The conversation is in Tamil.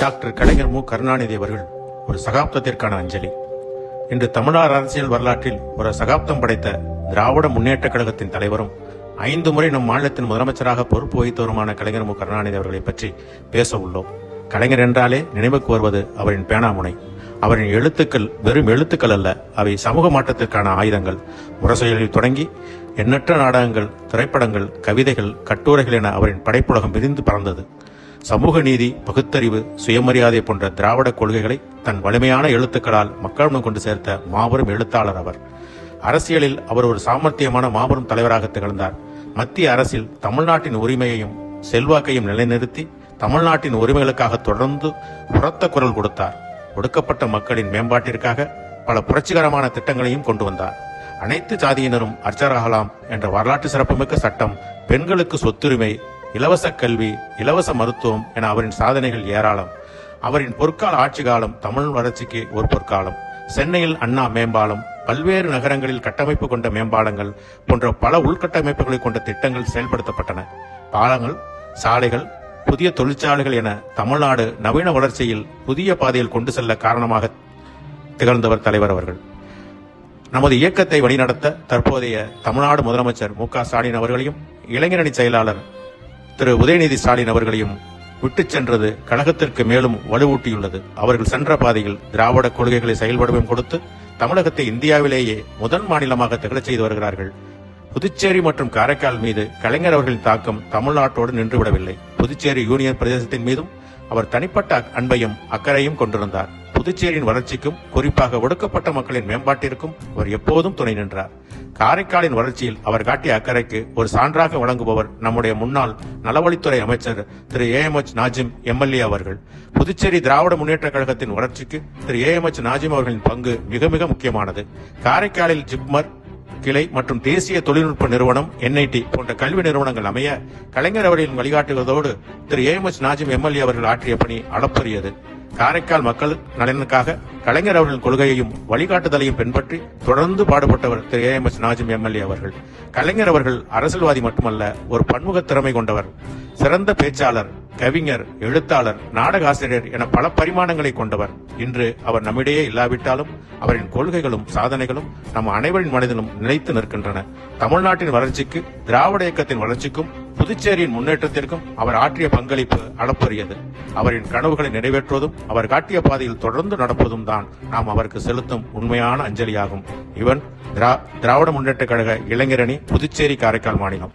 டாக்டர் கலைஞர் மு. கருணாநிதி அவர்கள் ஒரு சகாப்தத்திற்கான அஞ்சலி. இன்று தமிழ்நாடு அரசியல் வரலாற்றில் ஒரு சகாப்தம் படைத்த திராவிட முன்னேற்ற கழகத்தின் தலைவரும் ஐந்து முறை நம் மாநிலத்தின் முதலமைச்சராக பொறுப்பு வகித்தவருமான கலைஞர் மு. கருணாநிதி அவர்களை பற்றி பேச உள்ளோம். கலைஞர் என்றாலே நினைவுக்கு வருவது அவரின் பேனாமுனை. அவரின் எழுத்துக்கள் வெறும் எழுத்துக்கள் அல்ல அவை சமூக மாற்றத்திற்கான ஆயுதங்கள். முரசொலியில் தொடங்கி எண்ணற்ற நாடகங்கள் திரைப்படங்கள் கவிதைகள் கட்டுரைகள் என அவரின் படைப்புலகம் விரிந்து பறந்தது சமூக நீதி பகுத்தறிவு சுயமரியாதை போன்ற திராவிட கொள்கைகளை தன் வலிமையான எழுத்துக்களால் மக்களிடம் கொண்டு சேர்த்த மாபெரும் எழுத்தாளர் அவர். அரசியலில் அவர் ஒரு சாமர்த்தியமான மாபெரும் தலைவராக திகழ்ந்தார். மத்திய அரசில் தமிழ்நாட்டின் உரிமையையும் செல்வாக்கையும் நிலைநிறுத்தி தமிழ்நாட்டின் உரிமைகளுக்காக தொடர்ந்து உரத்த குரல் கொடுத்தார். ஒடுக்கப்பட்ட மக்களின் மேம்பாட்டிற்காக பல புரட்சிகரமான திட்டங்களையும் கொண்டு வந்தார். அனைத்து ஜாதியினரும் அர்ச்சராகலாம் என்ற வரலாற்று சிறப்புமிக்க சட்டம் பெண்களுக்கு சொத்துரிமை இலவச கல்வி இலவச மருத்துவம் என அவரின் சாதனைகள் ஏராளம். அவரின் பொற்கால ஆட்சி காலம் தமிழ் வளர்ச்சிக்கு ஒரு பொற்காலம். சென்னையில் அண்ணா மேம்பாலம் பல்வேறு நகரங்களில் கட்டமைப்பு கொண்ட மேம்பாலங்கள் போன்ற பல உள்கட்டமைப்புகளை கொண்ட திட்டங்கள் செயல்படுத்தப்பட்டன. பாலங்கள் சாலைகள் புதிய தொழிற்சாலைகள் என தமிழ்நாடு நவீன வளர்ச்சியில் புதிய பாதையில் கொண்டு செல்ல காரணமாக திகழ்ந்தவர் தலைவர் அவர்கள். நமது இயக்கத்தை வழிநடத்த தற்போதைய தமிழ்நாடு முதலமைச்சர் மு க ஸ்டாலின் அவர்களையும் இளைஞரணி செயலாளர் திரு உதயநிதி ஸ்டாலின் அவர்களையும் விட்டுச் சென்றது கழகத்திற்கு மேலும் வலுவூட்டியுள்ளது. அவர்கள் சென்ற பாதையில் திராவிட கொள்கைகளை செயல்படவும் கொடுத்து தமிழகத்தை இந்தியாவிலேயே முதல் மாநிலமாக திகழச் செய்து வருகிறார்கள். புதுச்சேரி மற்றும் காரைக்கால் மீது கலைஞர் அவர்களின் தாக்கம் தமிழ்நாட்டோடு நின்றுவிடவில்லை புதுச்சேரி யூனியன் பிரதேசத்தின் மீதும் அவர் தனிப்பட்ட அன்பையும் அக்கறையும் கொண்டிருந்தார். புதுச்சேரியின் வளர்ச்சிக்கும் குறிப்பாக ஒடுக்கப்பட்ட மக்களின் மேம்பாட்டிற்கும் அவர் எப்போதும் துணை நின்றார். காரைக்காலின் வளர்ச்சியில் அவர் காட்டிய அக்கறைக்கு ஒரு சான்றாக வழங்குபவர் நம்முடைய முன்னாள் நலவழித்துறை அமைச்சர் திரு A M H Nazim MLA அவர்கள். புதுச்சேரி திராவிட முன்னேற்ற கழகத்தின் வளர்ச்சிக்கு திரு ஏ எம் எச் நாஜிம் அவர்களின் பங்கு மிக மிக முக்கியமானது. காரைக்காலில் ஜிப்மர் கிளை மற்றும் தேசிய தொழில்நுட்ப நிறுவனம் என்ஐடி போன்ற கல்வி நிறுவனங்கள் அமைய கலைஞர் அவர்களின் வழிகாட்டுவதோடு திரு A M S Nazim MLA அவர்கள் ஆற்றிய பணி அளப்பரியது. காரைக்கால் மக்கள் நலனுக்காக கலைஞர் அவர்களின் கொள்கையையும் வழிகாட்டுதலையும் பின்பற்றி தொடர்ந்து பாடுபட்டவர் திரு A M S Nazim MLA அவர்கள். கலைஞர் அவர்கள் அரசியல்வாதி மட்டுமல்ல ஒரு பன்முக திறமை கொண்டவர். சிறந்த பேச்சாளர் கவிஞர் எழுத்தாளர் நாடக ஆசிரியர் என பல பரிமாணங்களை கொண்டவர். இன்று அவர் நம்மிடையே இல்லாவிட்டாலும் அவரின் கொள்கைகளும் சாதனைகளும் நம் அனைவரின் மனதிலும் நிலைத்து நிற்கின்றன. தமிழ்நாட்டின் வளர்ச்சிக்கு திராவிட இயக்கத்தின் வளர்ச்சிக்கும் புதுச்சேரியின் முன்னேற்றத்திற்கும் அவர் ஆற்றிய பங்களிப்பு அளப்பரியது. அவரின் கனவுகளை நிறைவேற்றுவதும் அவர் காட்டிய பாதையில் தொடர்ந்து நடப்பதும் தான் நாம் அவருக்கு செலுத்தும் உண்மையான அஞ்சலியாகும். இவன் திரா- திராவிட முன்னேற்ற கழக இளைஞரணி புதுச்சேரி காரைக்கால் மாநிலம்.